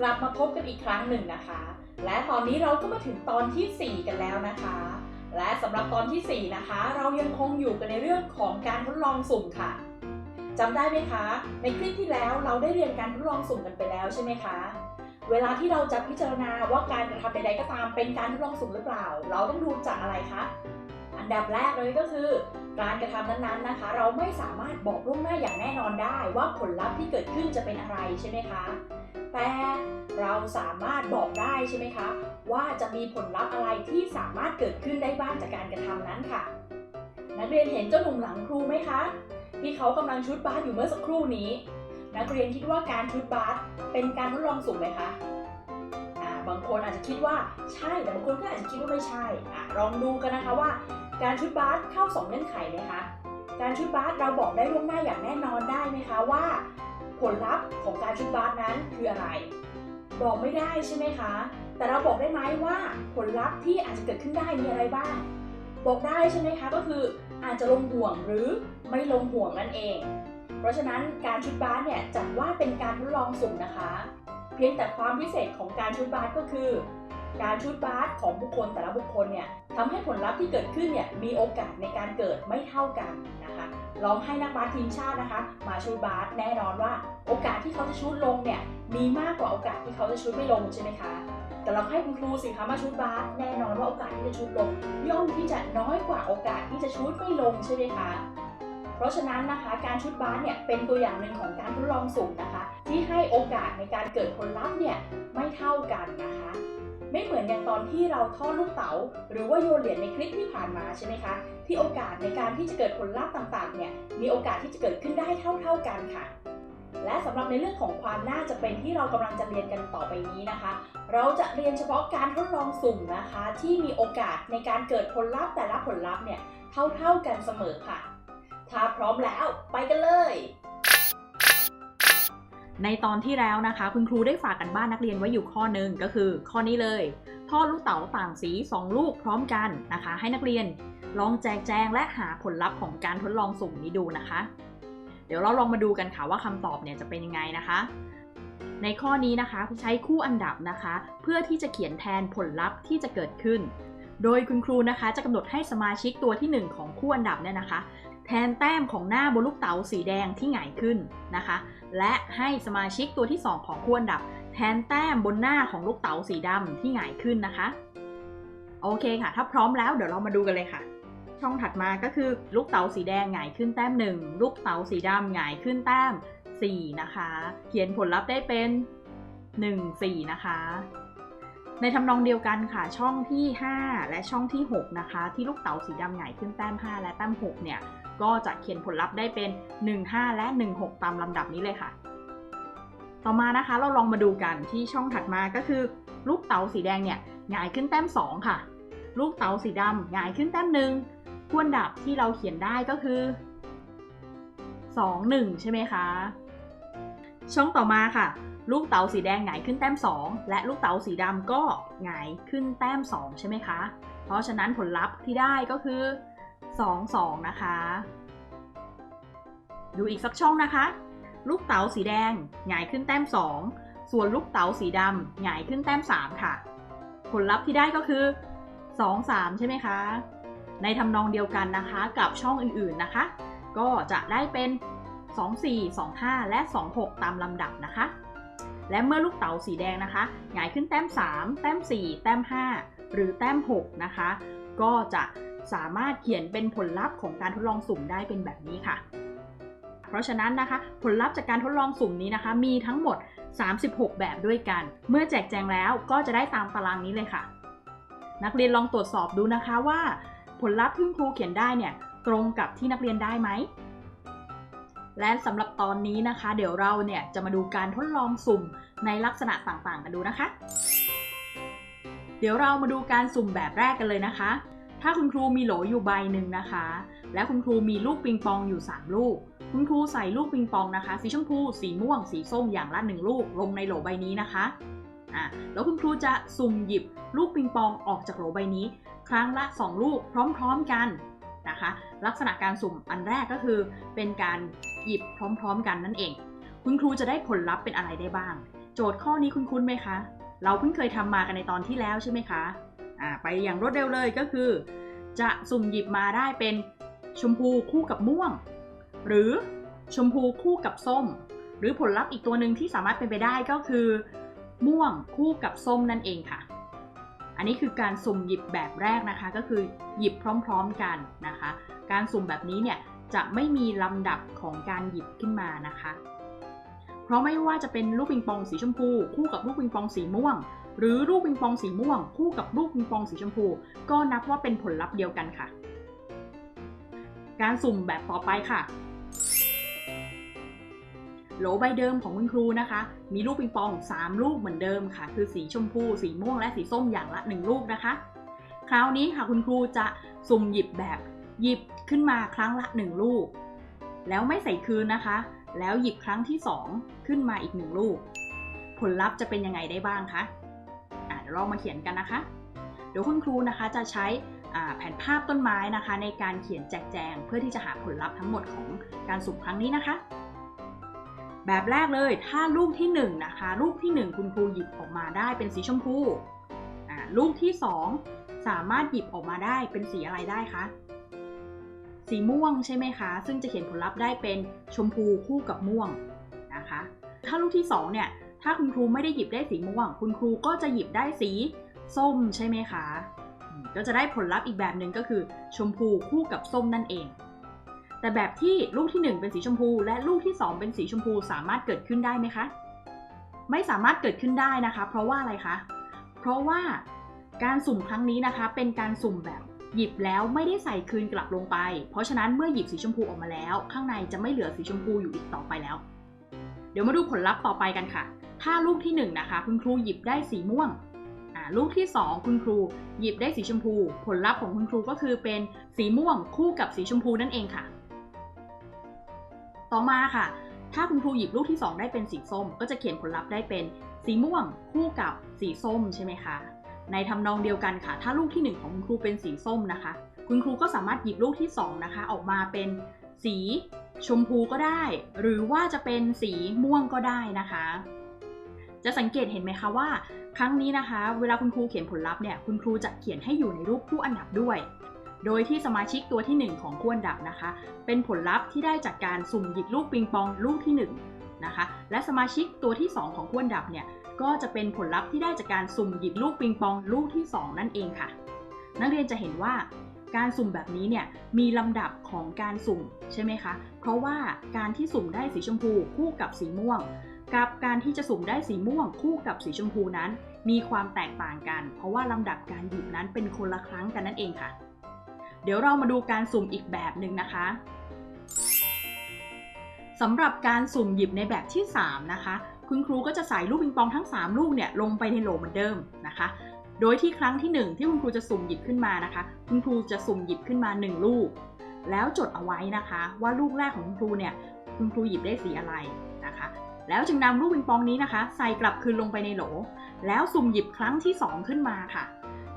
กลับมาพบกันอีกครั้งหนึ่งนะคะ และตอนนี้เราก็มาถึงตอนทีสี่4 กันแล้วนะคะ และสำหรับตอนทีสี่ 4 นะคะ เรายังคงอยู่กันในเรื่องของการทดลองสุ่มค่ะจำได้ไหมคะ ในคลิปที่แล้วเราได้เรียนการทดลองสุ่มกันไปแล้วใช่ไหมคะเวลาที่เราจะพิจารณาว่าการกระทำใดๆก็ตามเป็นการทดลองสุ่มหรือเปล่า เราต้องดูจากอะไรคะ อันดับแรกเลยก็คือ การกระทำนั้นๆนะคะ เราไม่สามารถบอกล่วงหน้าอย่างแน่นอนได้ว่าผลลัพธ์ที่เกิดขึ้นจะเป็นอะไรใช่ไหมคะ แต่เราสามารถบอกได้ใช่ไหมคะ ว่าจะมีผลลัพธ์อะไรที่สามารถเกิดขึ้นได้บ้างจากการกระทำนั้นค่ะ นักเรียนเห็นเจ้าหนุ่มหลังครูไหมคะที่เขากำลังชุดบาสอยู่เมื่อสักครู่นี้ นักเรียนคิดว่าการชุดบาสเป็นการทดลองสุ่มไหมคะบางคนอาจจะคิดว่าใช่แต่บางคนก็อาจจะคิดว่าไม่ใช่อลองดูกันนะคะว่า การชุดบาสเข้าสองเงื่อนไขไหมคะ การชุดบาสเราบอกได้ล่วงหน้าอย่างแน่นอนได้ไหมคะว่า ผลลัพธ์ของการชุดบาสนั้นคืออะไร บอกไม่ได้ใช่ไหมคะ แต่เราบอกได้ไหมว่าผลลัพธ์ที่อาจจะเกิดขึ้นได้มีอะไรบ้าง บอกได้ใช่ไหมคะก็คืออาจจะลงห่วงหรือไม่ลงห่วงนั่นเอง เพราะฉะนั้นการชุดบาสเนี่ยจัดว่าเป็นการทดลองสุ่มนะคะ เพียงแต่ความพิเศษของการชุดบาสก็คือ การชุดบาสของบุคคลแต่ละบุคคลเนี่ยทำให้ผลลัพธ์ที่เกิดขึ้นเนี่ยมีโอกาสในการเกิดไม่เท่ากันนะคะลองให้นักบาสทีมชาตินะคะ มาชุดบาสแน่นอนว่า โอกาสที่เขาจะชุดลงเนี่ยมีมากกว่าโอกาสที่เขาจะชุดไม่ลงใช่ไหมคะแต่เราให้คุณครูสิคะมาชุดบาสแน่นอนว่าโอกาสที่จะชุดลงย่อมที่จะน้อยกว่าโอกาสที่จะชุดไม่ลงใช่ไหมคะเพราะฉะนั้นนะคะ การชุดบาสเนี่ยเป็นตัวอย่างหนึ่งของการทดลองสุ่มนะคะ ที่ให้โอกาสในการเกิดผลลัพธ์เนี่ยไม่เท่ากันนะคะ ไม่เหมือนอย่างตอนที่เราทอดลูกเต๋าหรือว่าโยนเหรียญในคลิปที่ผ่านมาใช่ไหมคะ ที่โอกาสในการที่จะเกิดผลลัพธ์ต่างๆเนี่ยมีโอกาสที่จะเกิดขึ้นได้เท่า ๆกันค่ะ และสำหรับในเรื่องของความน่าจะเป็นที่เรากำลังจะเรียนกันต่อไปนี้นะคะ เราจะเรียนเฉพาะการทดลองสุ่มนะคะ ที่มีโอกาสในการเกิดผลลัพธ์แต่ละผลลัพธ์เนี่ยเท่าๆกันเสมอค่ะ ถ้าพร้อมแล้วไปกันเลย ในตอนที่แล้วนะคะ คุณครูได้ฝากกันบ้านนักเรียนไว้อยู่ข้อหนึ่งก็คือ ข้อนี้เลยทอดลูกเต๋าต่างสี 2 ลูกพร้อมกันนะคะ ให้นักเรียนลองแจกแจงและหาผลลัพธ์ของการทดลองสุ่มนี้ดูนะคะ เดี๋ยวเราลองมาดูกันค่ะว่าคำตอบเนี่ยจะเป็นยังไงนะคะ ในข้อนี้นะคะใช้คู่อันดับนะคะ เพื่อที่จะเขียนแทนผลลัพธ์ที่จะเกิดขึ้น โดยคุณครูนะคะจะกำหนดให้สมาชิกตัวที่ 1 ของคู่อันดับเนี่ยนะคะ แทนแต้มของหน้าบนลูกเต๋าสีแดงที่หงายขึ้นนะคะ และให้สมาชิกตัวที่ 2 ของคู่อันดับ แทนแต้มบนหน้าของลูกเต๋าสีดำที่หงายขึ้นนะคะ โอเคค่ะ ถ้าพร้อมแล้วเดี๋ยวเรามาดูกันเลยค่ะ ช่องถัดมาก็คือลูกเต๋าสีแดงหงายขึ้นแต้ม 1 ลูกเต๋าสีดำหงายขึ้นแต้ม 4 นะคะ เขียนผลลัพธ์ได้เป็น 1 4 นะคะในทำนองเดียวกันค่ะช่องที่ 5 และช่องที่ 6 นะคะ ที่ลูกเต๋าสีดำหงายขึ้นแต้ม 5 และแต้ม 6 เนี่ย ก็จะเขียนผลลัพธ์ได้เป็น 1 5 และ 1 6 ตามลำดับนี้เลยค่ะ ต่อมานะคะเราลองมาดูกันที่ช่องถัดมาก็คือ ลูกเต๋าสีแดงเนี่ยหงายขึ้นแต้ม 2 ค่ะ ลูกเต๋าสีดำหงายขึ้นแต้มหนึ่งคู่อันดับที่เราเขียนได้ก็คือ 2 1 ใช่ไหมคะ ช่องต่อมาค่ะ ลูกเต๋าสีแดงหงายขึ้นแต้ม 2 และลูกเต๋าสีดำก็หงายขึ้นแต้ม 2 ใช่ไหมคะ เพราะฉะนั้นผลลัพธ์ที่ได้ก็คือ 2 2 นะคะ ดูอีกสักช่องนะคะ ลูกเต๋าสีแดงหงายขึ้นแต้ม 2 ส่วนลูกเต๋าสีดำหงายขึ้นแต้ม 3 ค่ะ ผลลัพธ์ที่ได้ก็คือ 2 3 ใช่ไหมคะ ในทำนองเดียวกันนะคะกับช่องอื่นๆนะคะ ก็จะได้เป็น 2 4 2 5 และ 2 6 ตามลำดับนะคะ และเมื่อลูกเต๋าสีแดงนะคะหงายขึ้นแต้ม 3 แต้ม 4 แต้ม 5 หรือแต้ม 6 นะคะ ก็จะ สามารถเขียนเป็นผลลัพธ์ของการทดลองสุ่มได้เป็นแบบนี้ค่ะ เพราะฉะนั้นนะคะ ผลลัพธ์จากการทดลองสุ่มนี้นะคะ มีทั้งหมด 36 แบบด้วยกัน เมื่อแจกแจงแล้วก็จะได้ตามตารางนี้เลยค่ะ นักเรียนลองตรวจสอบดูนะคะว่า ผลลัพธ์ที่ครูเขียนได้เนี่ยตรงกับที่นักเรียนได้ไหมและสำหรับตอนนี้นะคะ เดี๋ยวเราเนี่ยจะมาดูการทดลองสุ่มในลักษณะต่างๆกันดูนะคะ เดี๋ยวเรามาดูการสุ่มแบบแรกกันเลยนะคะ ถ้าคุณครูมีโหลอยู่ใบหนึ่งนะคะ และคุณครูมีลูกปิงปองอยู่ 3 ลูก คุณครูใส่ลูกปิงปองนะคะ สีชมพู สีม่วง สีส้มอย่างละ1ลูก ลงในโหลใบนี้นะคะอะแล้วคุณครูจะสุ่มหยิบลูกปิงปองออกจากโหลใบนี้ ครั้งละ 2 ลูกพร้อมๆกันนะคะ ลักษณะการสุ่มอันแรกก็คือ เป็นการหยิบพร้อมๆ กันนั่นเอง คุณครูจะได้ผลลัพธ์เป็นอะไรได้บ้าง โจทย์ข้อนี้คุ้นๆไหมคะ เราเพิ่งเคยทำมากันในตอนที่แล้วใช่ไหมคะ อ่าไปอย่างรวดเร็วเลยก็คือ จะสุ่มหยิบมาได้เป็นชมพูคู่กับม่วง หรือชมพูคู่กับส้ม หรือผลลัพธ์อีกตัวหนึ่งที่สามารถเป็นไปได้ก็คือ ม่วงคู่กับส้มนั่นเองค่ะ อันนี้คือการสุ่มหยิบแบบแรกนะคะ ก็คือหยิบพร้อมๆกันนะคะ การสุ่มแบบนี้เนี่ยจะไม่มีลำดับของการหยิบขึ้นมานะคะ เพราะไม่ว่าจะเป็นลูกปิงปองสีชมพู คู่กับลูกปิงปองสีม่วง หรือลูกปิงปองสีม่วง คู่กับลูกปิงปองสีชมพู ก็นับว่าเป็นผลลัพธ์เดียวกันค่ะ การสุ่มแบบต่อไปค่ะ โหลใบเดิมของคุณครูนะคะ มีลูกปิงปอง 3 ลูกเหมือนเดิมค่ะ คือสีชมพู สีม่วงและสีส้มอย่างละ 1 ลูกนะคะ คราวนี้ค่ะคุณครูจะสุ่มหยิบแบบหยิบขึ้นมาครั้งละ 1 ลูก แล้วไม่ใส่คืนนะคะ แล้วหยิบครั้งที่ 2 ขึ้นมาอีก 1 ลูก ผลลัพธ์จะเป็นยังไงได้บ้างคะอะ เดี๋ยวเรามาเขียนกันนะคะ เดี๋ยวคุณครูนะคะจะใช้แผนภาพต้นไม้นะคะ ในการเขียนแจกแจง เพื่อที่จะหาผลลัพธ์ทั้งหมดของการสุ่มครั้งนี้นะคะ แบบแรกเลยถ้าลูกที่1นงนะคะลูกที่ 1 คุณครูหยิบออกมาได้เป็นสีชมพูลูกที่ 2 สามารถหยิบออกมาได้เป็นสีอะไรได้คะสีม่วงใช่ไหมคะ ซึ่งจะเขียนผลลัพธ์ได้เป็นชมพูคู่กับม่วงนะคะ ถ้าลูกที่2เนี่ย ถ้าคุณครูไม่ได้หยิบได้สีม่วง คุณครูก็จะหยิบได้สีส้มใช่ไหมคะ ก็จะได้ผลลัพธ์อีกแบบหนึ่งก็คือ ชมพูคู่กับส้มนั่นเอง แต่แบบที่ลูกที่ 1 เป็นสีชมพู และลูกที่ 2 เป็นสีชมพูสามารถเกิดขึ้นได้ไหมคะ ไม่สามารถเกิดขึ้นได้นะคะ เพราะว่าอะไรคะ เพราะว่าการสุ่มครั้งนี้นะคะ เป็นการสุ่มแบบหยิบแล้วไม่ได้ใส่คืนกลับลงไป เพราะฉะนั้นเมื่อหยิบสีชมพูออกมาแล้ว ข้างในจะไม่เหลือสีชมพูอยู่อีกต่อไปแล้ว เดี๋ยวมาดูผลลัพธ์ต่อไปกันค่ะ ถ้าลูกที่1นงนะคะคุณครูหยิบได้สีม่วงลูกที่ 2 คุณครูหยิบได้สีชมพู ผลลัพธ์ของคุณครูก็คือเป็นสีม่วงคู่กับสีชมพูนั่นเองค่ะ ต่อมาค่ะ ถ้าคุณครูหยิบลูกที่ 2 ได้เป็นสีส้ม ก็จะเขียนผลลัพธ์ได้เป็นสีม่วงคู่กับสีส้มใช่ไหมคะในทำนองเดียวกันค่ะ ถ้าลูกที่ 1 ของคุณครูเป็นสีส้มนะคะ คุณครูก็สามารถหยิบลูกที่ 2 นะคะ ออกมาเป็นสีชมพูก็ได้ หรือว่าจะเป็นสีม่วงก็ได้นะคะ จะสังเกตเห็นไหมคะว่า ครั้งนี้นะคะ เวลาคุณครูเขียนผลลัพธ์เนี่ยคุณครูจะเขียนให้อยู่ในรูปคู่อันดับด้วย โดยที่สมาชิกตัวที่ 1 ของคู่อันดับนะคะ เป็นผลลัพธ์ที่ได้จากการสุ่มหยิบลูกปิงปองลูกที่ 1 นะคะ และสมาชิกตัวที่ 2 ของคู่อันดับเนี่ยก็จะเป็นผลลัพธ์ที่ได้จากการสุ่มหยิบลูกปิงปองลูกที่ 2 นั่นเองค่ะ นักเรียนจะเห็นว่าการสุ่มแบบนี้เนี่ยมีลำดับของการสุ่มใช่ไหมคะ เพราะว่าการที่สุ่มได้สีชมพูคู่กับสีม่วง กับการที่จะสุ่มได้สีม่วงคู่กับสีชมพูนั้น มีความแตกต่างกัน เพราะว่าลำดับการหยิบนั้นเป็นคนละครั้งกันนั่นเองค่ะ เดี๋ยวเรามาดูการสุ่มอีกแบบหนึ่งนะคะสำหรับการสุ่มหยิบในแบบที่ 3 นะคะ คุณครูก็จะใส่ลูกปิงปองทั้ง 3 ลูกเนี่ยลงไปในโหลเหมือนเดิมนะคะ โดยที่ครั้งที่ 1 ที่คุณครูจะสุ่มหยิบขึ้นมานะคะ คุณครูจะสุ่มหยิบขึ้นมา 1 ลูก แล้วจดเอาไว้นะคะ ว่าลูกแรกของคุณครูเนี่ยคุณครูหยิบได้สีอะไร แล้วจึงนำลูกปิงปองนี้นะคะ ใส่กลับคืนลงไปในโหล แล้วสุ่มหยิบครั้งที่ 2 ขึ้นมาค่ะ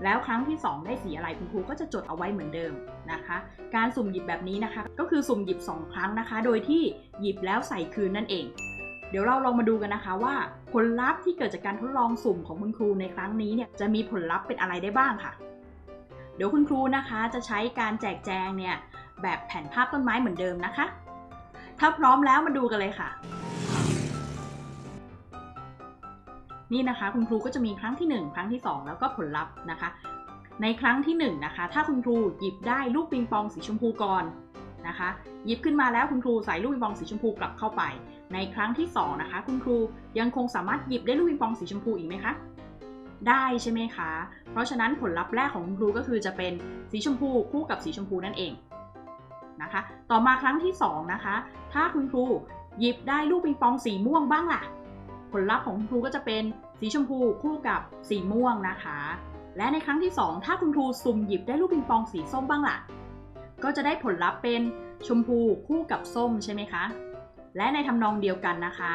แล้วครั้งที่ 2 ได้สีอะไรคุณครูก็จะจดเอาไว้เหมือนเดิมนะคะ การสุ่มหยิบแบบนี้นะคะ ก็คือสุ่มหยิบ 2 ครั้งนะคะ โดยที่หยิบแล้วใส่คืนนั่นเอง เดี๋ยวเราลองมาดูกันนะคะว่าผลลัพธ์ที่เกิดจากการทดลองสุ่มของคุณครูในครั้งนี้เนี่ยจะมีผลลัพธ์เป็นอะไรได้บ้างค่ะ เดี๋ยวคุณครูนะคะจะใช้การแจกแจงเนี่ยแบบแผ่นภาพต้นไม้เหมือนเดิมนะคะ ถ้าพร้อมแล้วมาดูกันเลยค่ะ นี่นะคะคุณครูก็จะมีครั้งที่ 1 ครั้งที่ 2 แล้วก็ผลลัพธ์นะคะ ในครั้งที่1นนะคะถ้าคุณครูหยิบได้ลูกปิงปองสีชมพูก่อนนะคะหยิบขึ้นมาแล้วคุณครูใส่ลูกปิงปองสีชมพูกลับเข้าไป ในครั้งที่2นะคะคุณครูยังคงสามารถหยิบได้ลูกปิงปองสีชมพูอีกไหมคะได้ใช่ไหมคะ เพราะฉะนั้นผลลัพธ์แรกของคุณครูก็คือจะเป็นสีชมพูคู่กับสีชมพูนั่นเองนะคะ ต่อมาครั้งที่2นะคะ ถ้าคุณครูหยิบได้ลูกปิงปองสีม่วงบ้างล่ะ ลลัพธ์ของคุณครูก็จะเป็นสีชมพูคู่กับสีม่วงนะคะ และในครั้งที่ 2 ถ้าคุณครูสุ่มหยิบได้ลูกปิงปองสีส้มบ้างล่ะ ก็จะได้ผลลัพธ์เป็นชมพูคู่กับส้มใช่ไหมคะ และในทำนองเดียวกันนะคะ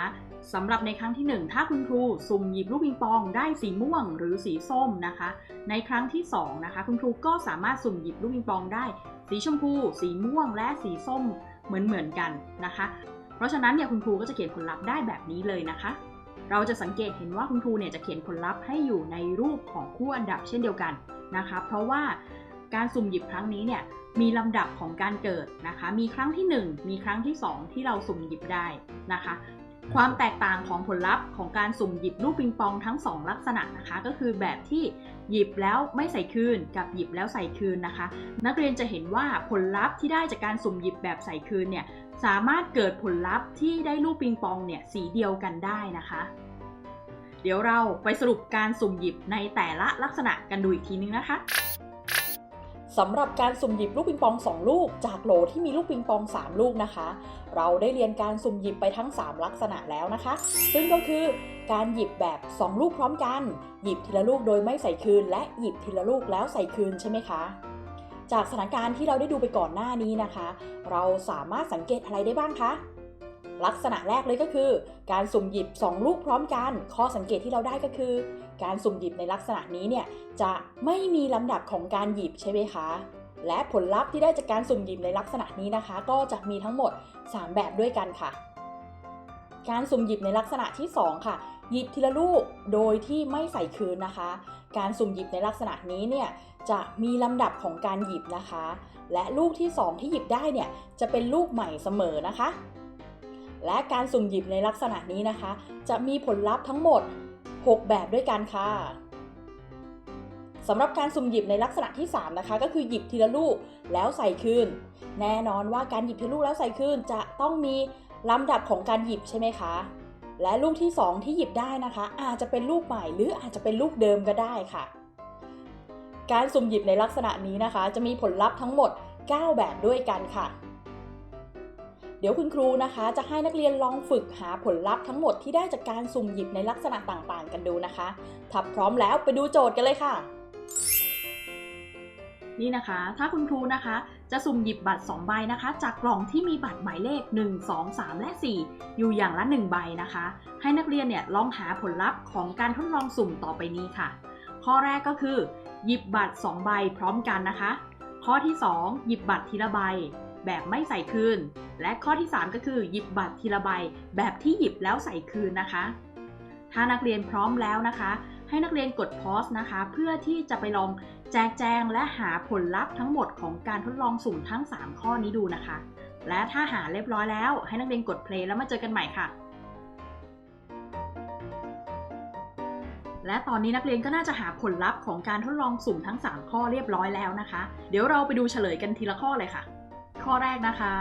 สำหรับในครั้งที่ 1 ถ้าคุณครูสุ่มหยิบลูกปิงปองได้สีม่วงหรือสีส้มนะคะ ในครั้งที่2นะคะคุณครูก็สามารถสุ่มหยิบลูกปิงปองได้ สีชมพู สีม่วง และสีส้มเหมือนเหมือนๆกันนะคะ เพราะฉะนั้นเนี่ยคุณครูก็จะเขียนผลลัพธ์ได้แบบนี้เลยนะคะ เราจะสังเกตเห็นว่าคุณครูเนี่ยจะเขียนผลลัพธ์ให้อยู่ในรูปของคู่อันดับเช่นเดียวกันนะคะ เพราะว่าการสุ่มหยิบครั้งนี้เนี่ยมีลำดับของการเกิดนะคะ มีครั้งที่ 1 มีครั้งที่ 2 ที่เราสุ่มหยิบได้นะคะ ความแตกต่างของผลลัพธ์ของการสุ่มหยิบลูกปิงปองทั้ง 2 ลักษณะนะคะ ก็คือแบบที่หยิบแล้วไม่ใส่คืนกับหยิบแล้วใส่คืนนะคะ นักเรียนจะเห็นว่าผลลัพธ์ที่ได้จากการสุ่มหยิบแบบใส่คืนเนี่ยสามารถเกิดผลลัพธ์ที่ได้ลูกปิงปองเนี่ยสีเดียวกันได้นะคะ เดี๋ยวเราไปสรุปการสุ่มหยิบในแต่ละลักษณะกันดูอีกทีนึงนะคะ สำหรับการสุ่มหยิบลูกปิงปอง 2 ลูก จากโหลที่มีลูกปิงปอง 3 ลูกนะคะ เราได้เรียนการสุ่มหยิบไปทั้ง 3 ลักษณะแล้วนะคะ ซึ่งก็คือการหยิบแบบ 2 ลูกพร้อมกัน หยิบทีละลูกโดยไม่ใส่คืน และหยิบทีละลูกแล้วใส่คืนใช่ไหมคะ จากสถานการณ์ที่เราได้ดูไปก่อนหน้านี้นะคะ เราสามารถสังเกตอะไรได้บ้างคะลักษณะแรกเลยก็คือ การสุ่มหยิบ 2 ลูกพร้อมกัน ข้อสังเกตที่เราได้ก็คือ การสุ่มหยิบในลักษณะนี้เนี่ยจะไม่มีลำดับของการหยิบใช่ไหมคะ และผลลัพธ์ที่ได้จากการสุ่มหยิบในลักษณะนี้นะคะ ก็จะมีทั้งหมด 3 แบบด้วยกันค่ะ การสุ่มหยิบในลักษณะที่ 2 ค่ะ หยิบทีละลูกโดยที่ไม่ใส่คืนนะคะ การสุ่มหยิบในลักษณะนี้เนี่ยจะมีลำดับของการหยิบนะคะ และลูกที่ 2 ที่หยิบได้เนี่ยจะเป็นลูกใหม่เสมอนะคะและการสุ่มหยิบในลักษณะนี้นะคะ จะมีผลลัพธ์ทั้งหมด 6 แบบด้วยกันค่ะสำหรับการสุ่มหยิบในลักษณะที่ 3 นะคะ ก็คือหยิบทีละลูกแล้วใส่คืนแน่นอนว่าการหยิบทีละลูกแล้วใส่คืนจะต้องมีลำดับของการหยิบใช่ไหมคะ และลูกที่ 2 ที่หยิบได้นะคะ อาจจะเป็นลูกใหม่หรืออาจจะเป็นลูกเดิมก็ได้ค่ะ การสุ่มหยิบในลักษณะนี้นะคะ จะมีผลลัพธ์ทั้งหมด 9 แบบด้วยกันค่ะ เดี๋ยวคุณครูนะคะจะให้นักเรียนลองฝึกหาผลลัพธ์ทั้งหมดที่ได้จากการสุ่มหยิบในลักษณะต่างๆ กันดูนะคะ ถ้าพร้อมแล้วไปดูโจทย์กันเลยค่ะ นี่นะคะ ถ้าคุณครูนะคะ จะสุ่มหยิบบัตร 2 ใบนะคะ จากกล่องที่มีบัตรหมายเลข 1 2 3 และ 4 อยู่อย่างละ 1 ใบนะคะ ให้นักเรียนเนี่ยลองหาผลลัพธ์ของการทดลองสุ่มต่อไปนี้ค่ะ ข้อแรกก็คือ หยิบบัตร 2 ใบพร้อมกันนะคะ ข้อที่ 2 หยิบบัตรทีละใบ แบบไม่ใส่คืน และข้อที่ 3 ก็คือหยิบบัตรทีละใบ แบบที่หยิบแล้วใส่คืนนะคะ ถ้านักเรียนพร้อมแล้วนะคะ ให้นักเรียนกดพอสนะคะ เพื่อที่จะไปลองแจกแจงและหาผลลัพธ์ทั้งหมดของการทดลองสุ่มทั้ง 3 ข้อนี้ดูนะคะ และถ้าหาเรียบร้อยแล้ว ให้นักเรียนกดเพลย์แล้วมาเจอกันใหม่ค่ะและตอนนี้นักเรียนก็น่าจะหาผลลัพธ์ของการทดลองสุ่มทั้ง 3 ข้อเรียบร้อยแล้วนะคะ เดี๋ยวเราไปดูเฉลยกันทีละข้อเลยค่ะ ข้อแรกนะคะ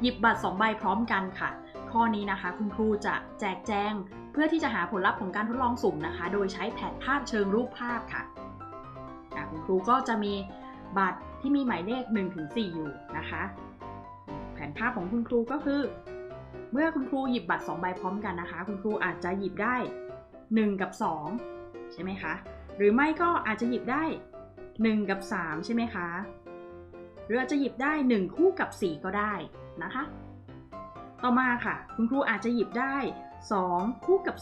หยิบบัตร 2 ใบพร้อมกันค่ะ ข้อนี้นะคะ คุณครูจะแจกแจง เพื่อที่จะหาผลลัพธ์ของการทดลองสุ่มนะคะ โดยใช้แผนภาพเชิงรูปภาพค่ะะคุณครูก็จะมีบัตรที่มีหมายเลข 1-4 อยู่นะคะ แผนภาพของคุณครูก็คือ เมื่อคุณครูหยิบบัตร 2 ใบพร้อมกันนะคะ คุณครูอาจจะหยิบได้ 1 กับ 2 ใช่ไหมคะ หรือไม่ก็อาจจะหยิบได้ 1 กับ 3 ใช่ไหมคะ หรืออาจจะหยิบได้ 1 คู่กับ 4 ก็ได้นะคะ ต่อมาค่ะ คุณครูอาจจะหยิบได้ 2 คู่กับ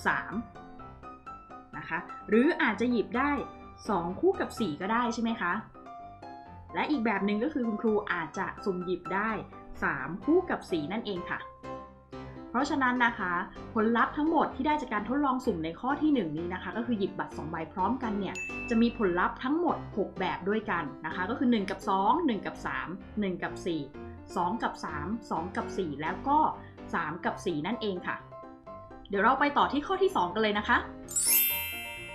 3นะคะ หรืออาจจะหยิบได้ 2 คู่กับ 4 ก็ได้ใช่ไหมคะ และอีกแบบหนึ่งก็คือคุณครูอาจจะสุ่มหยิบได้ 3 คู่กับ 4 นั่นเองค่ะ เพราะฉะนั้นนะคะผลลัพธ์ทั้งหมดที่ได้จากการทดลองสุ่มในข้อที่ 1 นี้นะคะ ก็คือหยิบบัตร2ใบพร้อมกันเนี่ยจะมีผลลัพธ์ทั้งหมด 6 แบบด้วยกันนะคะ ก็คือ 1 กับ 2 1 กับ 3 1 กับ 4 2 กับ 3 2 กับ 4 แล้วก็ 3 กับ 4 นั่นเองค่ะ เดี๋ยวเราไปต่อที่ข้อที่ 2 กันเลยนะคะ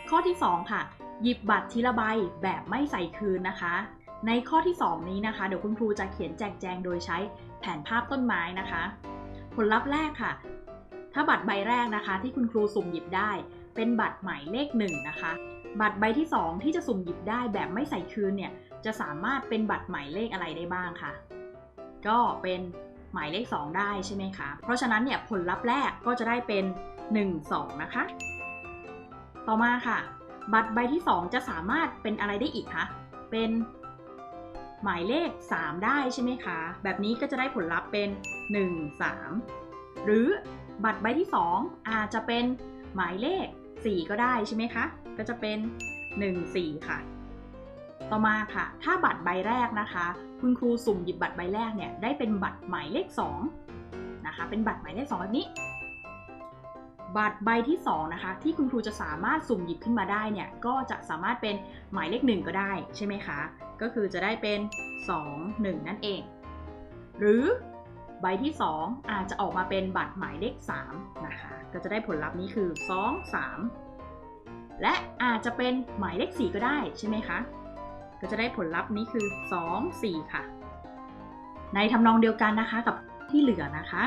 ข้อที่ 2 ค่ะ หยิบบัตรทีละใบแบบไม่ใส่คืนนะคะ ในข้อที่ 2 นี้นะคะ เดี๋ยวคุณครูจะเขียนแจกแจงโดยใช้แผนภาพต้นไม้นะคะ ผลลัพธ์แรกค่ะ ถ้าบัตรใบแรกนะคะ ที่คุณครูสุ่มหยิบได้ เป็นบัตรหมายเลข1นะคะ บัตรใบที่ 2 ที่จะสุ่มหยิบได้แบบไม่ใส่คืนเนี่ย จะสามารถเป็นบัตรหมายเลขอะไรได้บ้างค่ะ ก็เป็นหมายเลข 2 ได้ใช่ไหมคะ เพราะฉะนั้นเนี่ยผลลัพธ์แรกก็จะได้เป็น 1 2 นะคะ ต่อมาค่ะ บัตรใบที่ 2 จะสามารถเป็นอะไรได้อีกคะ เป็นหมายเลข 3 ได้ใช่ไหมคะ แบบนี้ก็จะได้ผลลัพธ์เป็น 1 3 หรือบัตรใบที่ 2 อาจจะเป็นหมายเลข 4 ก็ได้ใช่ไหมคะ ก็จะเป็น 1 4 ค่ะ ต่อมาค่ะ ถ้าบัตรใบแรกนะคะ คุณครูสุ่มหยิบบัตรใบแรกเนี่ยได้เป็นบัตรหมายเลข 2 นะคะ เป็นบัตรหมายเลข2แบบนี้บัตรใบที่สองนะคะที่คุณครูจะสามารถสุ่มหยิบขึ้นมาได้เนี่ยก็จะสามารถเป็นหมายเลขหนึ่งก็ได้ใช่ไหมคะ ก็คือจะได้เป็น 2 1 นั่นเอง หรือ ใบที่ 2 อาจจะออกมาเป็นบัตรหมายเลข3นะคะ ก็จะได้ผลลัพธ์นี้คือ 2 3 และอาจจะเป็นหมายเลข 4 ก็ได้ใช่ไหมคะ ก็จะได้ผลลัพธ์นี้คือ 2 4 ค่ะ ในทำนองเดียวกันนะคะกับที่เหลือนะคะ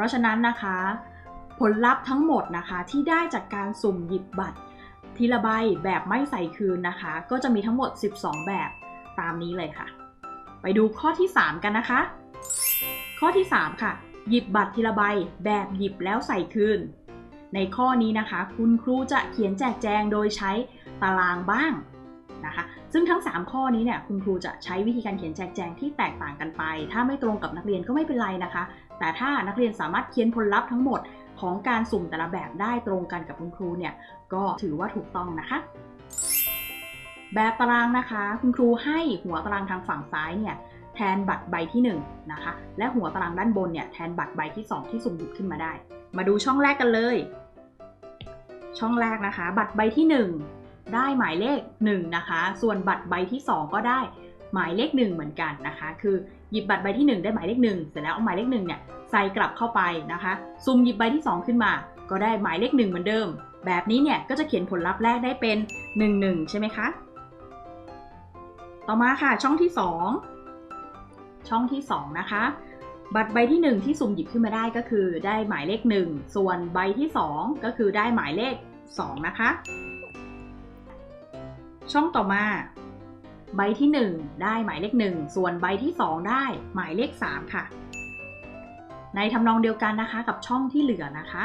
ราะฉะนั้นนะคะ ผลลัพธ์ทั้งหมดนะคะที่ได้จากการสุ่มหยิบบัตรทีละใบแบบไม่ใส่คืนนะคะ ก็จะมีทั้งหมด 12 แบบตามนี้เลยค่ะ ไปดูข้อที่ 3 กันนะคะ ข้อที่ 3 ค่ะ หยิบบัตรทีละใบแบบหยิบแล้วใส่คืน ในข้อนี้นะคะ คุณครูจะเขียนแจกแจงโดยใช้ตารางบ้างนะคะ ซึ่งทั้ง 3 ข้อนี้เนี่ยคุณครูจะใช้วิธีการเขียนแจกแจงที่แตกต่างกันไป ถ้าไม่ตรงกับนักเรียนก็ไม่เป็นไรนะคะ แต่ถ้านักเรียนสามารถเขียนผลลัพธ์ทั้งหมดของการสุ่มแต่ละแบบได้ตรงกันกับคุณครูเนี่ยก็ถือว่าถูกต้องนะคะ แบบตารางนะคะ คุณครูให้หัวตารางทางฝั่งซ้ายเนี่ยแทนบัตรใบที่1นะคะและหัวตารางด้านบนเนี่ยแทนบัตรใบที่ 2 ที่สุ่มหยิบขึ้นมาได้ มาดูช่องแรกกันเลย ช่องแรกนะคะ บัตรใบที่ 1 ได้หมายเลข1นะคะส่วนบัตรใบที่ 2 ก็ได้ หมายเลข1เหมือนกันนะคะ คือหยิบบัตรใบที่ 1 ได้หมายเลข1เสร็จแล้วเอาหมายเลข1เนี่ยใส่กลับเข้าไปนะคะซุ่มหยิบใบที่ 2 ขึ้นมา ก็ได้หมายเลข1เหมือนเดิม แบบนี้เนี่ยก็จะเขียนผลลัพธ์แรกได้เป็น 1 1 ใช่ไหมคะ ต่อมาค่ะช่องที่ 2 ช่องที่ 2 นะคะ บัตรใบที่ 1 ที่สุ่มหยิบขึ้นมาได้ก็คือได้หมายเลข 1 ส่วนใบที่ 2 ก็คือได้หมายเลข 2 นะคะ ช่องต่อมา ใบที่ 1 ได้หมายเลข 1 ส่วนใบที่ 2 ได้หมายเลข 3 ค่ะ ในทำนองเดียวกันนะคะกับช่องที่เหลือนะคะ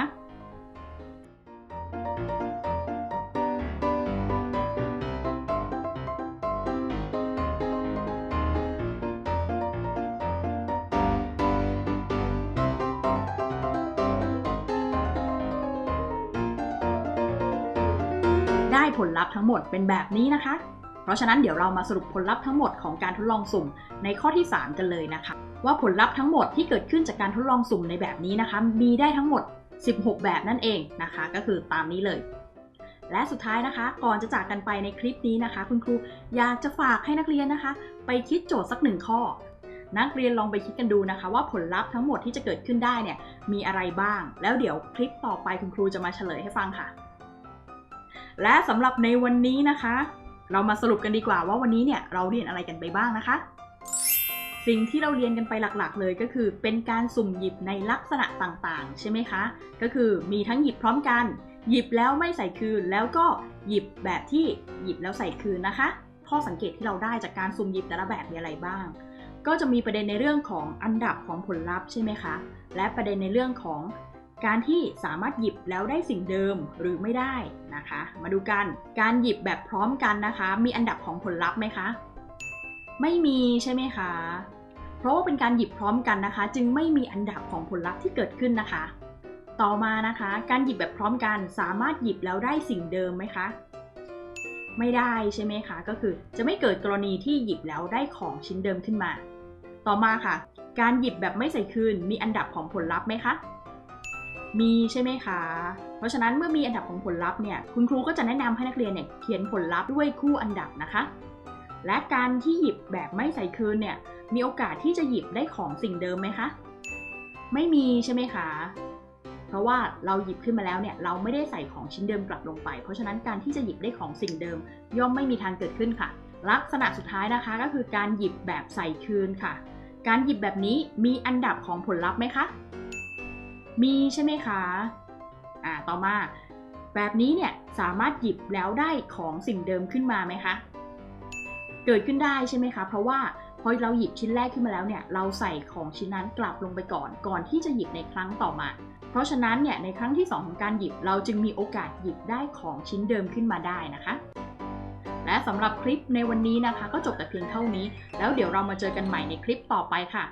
ได้ผลลัพธ์ทั้งหมดเป็นแบบนี้นะคะ เพราะฉะนั้นเดี๋ยวเรามาสรุปผลลัพธ์ทั้งหมดของการทดลองสุ่มในข้อที่ 3 กันเลยนะคะ ว่าผลลัพธ์ทั้งหมดที่เกิดขึ้นจากการทดลองสุ่มในแบบนี้นะคะ มีได้ทั้งหมด 16 แบบนั่นเองนะคะ ก็คือตามนี้เลย และสุดท้ายนะคะ ก่อนจะจากกันไปในคลิปนี้นะคะ คุณครูอยากจะฝากให้นักเรียนนะคะ ไปคิดโจทย์สักหนึ่งข้อ นักเรียนลองไปคิดกันดูนะคะ ว่าผลลัพธ์ทั้งหมดที่จะเกิดขึ้นได้เนี่ยมีอะไรบ้าง แล้วเดี๋ยวคลิปต่อไปคุณครูจะมาเฉลยให้ฟังค่ะ และสำหรับในวันนี้นะคะ เรามาสรุปกันดีกว่าว่าวันนี้เนี่ยเราเรียนอะไรกันไปบ้างนะคะ สิ่งที่เราเรียนกันไปหลักๆ เลยก็คือ เป็นการสุ่มหยิบในลักษณะต่างๆ ใช่ไหมคะ ก็คือมีทั้งหยิบพร้อมกัน หยิบแล้วไม่ใส่คืน แล้วก็หยิบแบบที่หยิบแล้วใส่คืนนะคะ ข้อสังเกตที่เราได้จากการสุ่มหยิบแต่ละแบบมีอะไรบ้าง ก็จะมีประเด็นในเรื่องของอันดับของผลลัพธ์ใช่ไหมคะ และประเด็นในเรื่องของ การที่สามารถหยิบแล้วได้สิ่งเดิมหรือไม่ได้นะคะ มาดูกัน การหยิบแบบพร้อมกันนะคะ มีอันดับของผลลัพธ์ไหมคะ ไม่มีใช่ไหมคะ เพราะว่าเป็นการหยิบพร้อมกันนะคะ จึงไม่มีอันดับของผลลัพธ์ที่เกิดขึ้นนะคะ ต่อมานะคะ การหยิบแบบพร้อมกัน สามารถหยิบแล้วได้สิ่งเดิมไหมคะไม่ได้ใช่ไหมคะ ก็คือจะไม่เกิดกรณีที่หยิบแล้วได้ของชิ้นเดิมขึ้นมา ต่อมาค่ะ การหยิบแบบไม่ใส่คืนมีอันดับของผลลัพธ์ไหมคะ มีใช่ไหมคะ เพราะฉะนั้นเมื่อมีอันดับของผลลัพธ์เนี่ย คุณครูก็จะแนะนำให้นักเรียนเนี่ยเขียนผลลัพธ์ด้วยคู่อันดับนะคะ และการที่หยิบแบบไม่ใส่คืนเนี่ย มีโอกาสที่จะหยิบได้ของสิ่งเดิมไหมคะ ไม่มีใช่ไหมคะ เพราะว่าเราหยิบขึ้นมาแล้วเนี่ย เราไม่ได้ใส่ของชิ้นเดิมกลับลงไป เพราะฉะนั้นการที่จะหยิบได้ของสิ่งเดิม ย่อมไม่มีทางเกิดขึ้นค่ะ ลักษณะสุดท้ายนะคะก็คือการหยิบแบบใส่คืนค่ะ การหยิบแบบนี้มีอันดับของผลลัพธ์ไหมคะ มีใช่ไหมคะ อ่า ต่อมา แบบนี้เนี่ยสามารถหยิบแล้วได้ของสิ่งเดิมขึ้นมาไหมคะ เกิดขึ้นได้ใช่ไหมคะ เพราะว่าพอเราหยิบชิ้นแรกขึ้นมาแล้วเนี่ย เราใส่ของชิ้นนั้นกลับลงไปก่อน ก่อนที่จะหยิบในครั้งต่อมา เพราะฉะนั้นเนี่ยในครั้งที่ 2 ของการหยิบ เราจึงมีโอกาสหยิบได้ของชิ้นเดิมขึ้นมาได้นะคะและสำหรับคลิปในวันนี้นะคะ ก็จบแต่เพียงเท่านี้ แล้วเดี๋ยวเรามาเจอกันใหม่ในคลิปต่อไปค่ะ